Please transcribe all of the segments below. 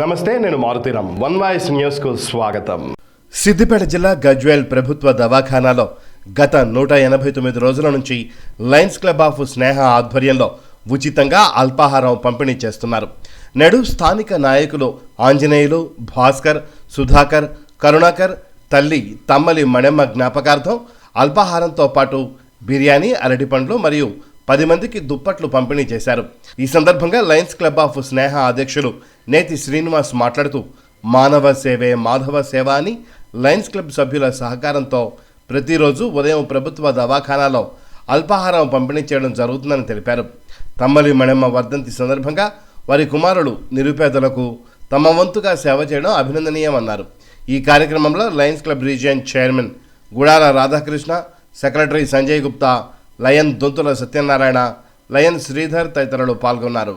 నమస్తే నేను Maruthi Ram one voice న్యూస్కు స్వాగతం. సిద్దిపేట జిల్లా గజ్వేల్ ప్రభుత్వ దవాఖానాలో గత నూట ఎనభై తొమ్మిది రోజుల నుంచి లయన్స్ క్లబ్ ఆఫ్ స్నేహ ఆధ్వర్యంలో ఉచితంగా అల్పాహారం పంపిణీ చేస్తున్నారు. నేడు స్థానిక నాయకులు ఆంజనేయులు భాస్కర్ సుధాకర్ కరుణాకర్ తల్లి తమ్మలి మణెమ్మ జ్ఞాపకార్థం అల్పాహారంతో పాటు బిర్యానీ అరటిపండ్లు మరియు పది మందికి దుప్పట్లు పంపిణీ చేశారు. ఈ సందర్భంగా లయన్స్ క్లబ్ ఆఫ్ స్నేహ అధ్యక్షులు నేతి శ్రీనివాస్ మాట్లాడుతూ మానవ సేవే మాధవ సేవ అని లయన్స్ క్లబ్ సభ్యుల సహకారంతో ప్రతిరోజు ఉదయం ప్రభుత్వ దవాఖానాలో అల్పాహారం పంపిణీ చేయడం జరుగుతుందని తెలిపారు. తమ్మలి మణెమ్మ వర్ధంతి సందర్భంగా వారి కుమారులు నిరుపేదలకు తమ వంతుగా సేవ చేయడం అభినందనీయమన్నారు. ఈ కార్యక్రమంలో Lions Club region chairman Gudala Radhakrishna secretary Sanjay Gupta lion Donthula Satyanarayana lion Sridhar తదితరులు పాల్గొన్నారు.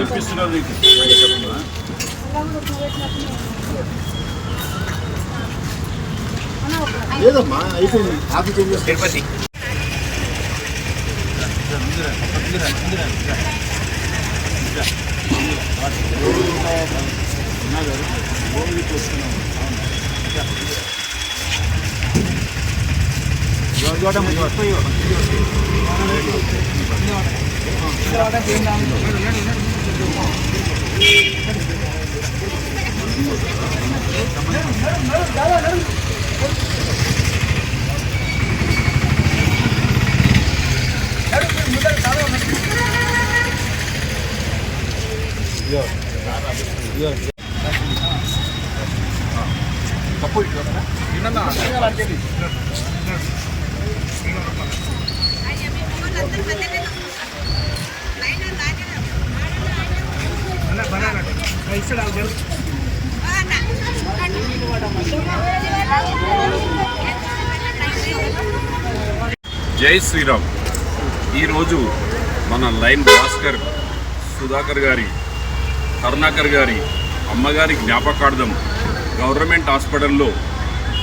ఇప్పిస్తున్నారు లేదమ్మా అయిపోయింది. ఆఫీ చేంజ్ తిరుపతి ఉన్నా గారు భోగి చూస్తున్నాం ఉన్నాయి ఇట్లా జై శ్రీరామ్. ఈరోజు మన లైన్ భాస్కర్ సుధాకర్ గారి కరుణాకర్ గారి అమ్మగారి జ్ఞాపకార్థం గవర్నమెంట్ హాస్పిటల్లో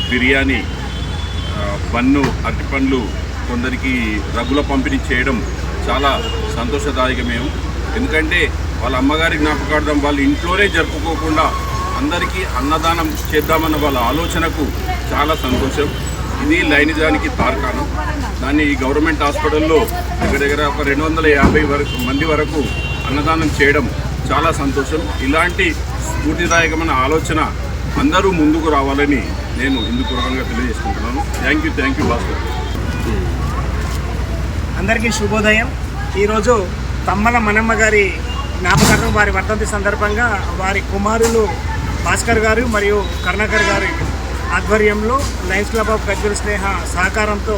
బిర్యానీ పన్ను బన్ను అరటిపండ్లు కొందరికి రగ్గుల పంపిణీ చేయడం చాలా సంతోషదాయకమేము ఎందుకంటే వాళ్ళ అమ్మగారి జ్ఞాపకార్థం వాళ్ళ ఇంట్లోనే జరుపుకోకుండా అందరికీ అన్నదానం చేద్దామన్న వాళ్ళ ఆలోచనకు చాలా సంతోషం. ఇది లైనిజానికి తార్కాణం. దాన్ని ఈ గవర్నమెంట్ హాస్పిటల్లో దగ్గర దగ్గర ఒక రెండు వందల యాభై వరకు మంది వరకు అన్నదానం చేయడం చాలా సంతోషం. ఇలాంటి స్ఫూర్తిదాయకమైన ఆలోచన అందరూ ముందుకు రావాలని నేను ఇందుకు తెలియజేసుకుంటున్నాను. Thank you thank you Bhaskar. అందరికీ శుభోదయం. ఈరోజు తమ్మల మనమ్మ గారి జ్ఞాపకార్థం వారి వర్ధంతి సందర్భంగా వారి కుమారులు భాస్కర్ గారు మరియు కరుణాకర్ గారి ఆధ్వర్యంలో Lions Club of Gajwel Sneha సహకారంతో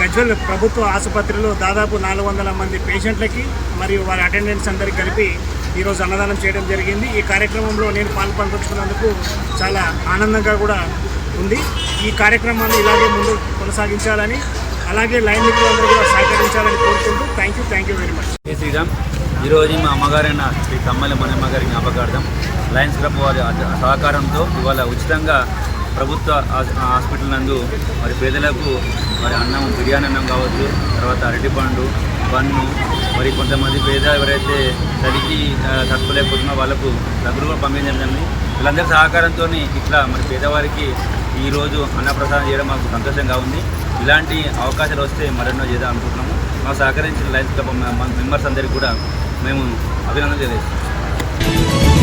గజ్వల్ ప్రభుత్వ ఆసుపత్రిలో దాదాపు నాలుగు వందల మంది పేషెంట్లకి మరియు వారి అటెండెంట్స్ అందరికి కలిపి ఈరోజు అన్నదానం చేయడం జరిగింది. ఈ కార్యక్రమంలో నేను పాల్పంచుకున్నందుకు చాలా ఆనందంగా కూడా ఉంది. ఈ కార్యక్రమాన్ని ఇలాగే ముందు కొనసాగించాలని అలాగే లైన్ మిత్రులందరూ కూడా సహకరించాలని కోరుకుంటూ thank you thank you very much Sriram. ఈరోజు మా అమ్మగారైన శ్రీ తమ్మల మనమ్మ గారి జ్ఞాపకార్థం లయన్స్ క్లబ్ వారి సహకారంతో ఇవాళ ఉచితంగా ప్రభుత్వ హాస్పిటల్ నందు మరి పేదలకు మరి అన్నం బిర్యానీ అన్నం కావచ్చు తర్వాత అరటిపండు పన్ను మరి కొంతమంది పేద ఎవరైతే చలికి తట్టుకోలేకపోతున్నా వాళ్ళకు డబ్బులు కూడా పంపించడం జరిగింది. వీళ్ళందరి సహకారంతో ఇట్లా మరి పేదవారికి ఈరోజు అన్నప్రసాదం చేయడం మాకు సంతోషంగా ఉంది. ఇలాంటి అవకాశాలు వస్తే మరెన్నో చేద్దాం అనుకుంటున్నాము. మా సహకరించిన లైన్స్ క్లబ్ మెంబర్స్ అందరికీ కూడా మేము అభినందన తెలియజేస్తాం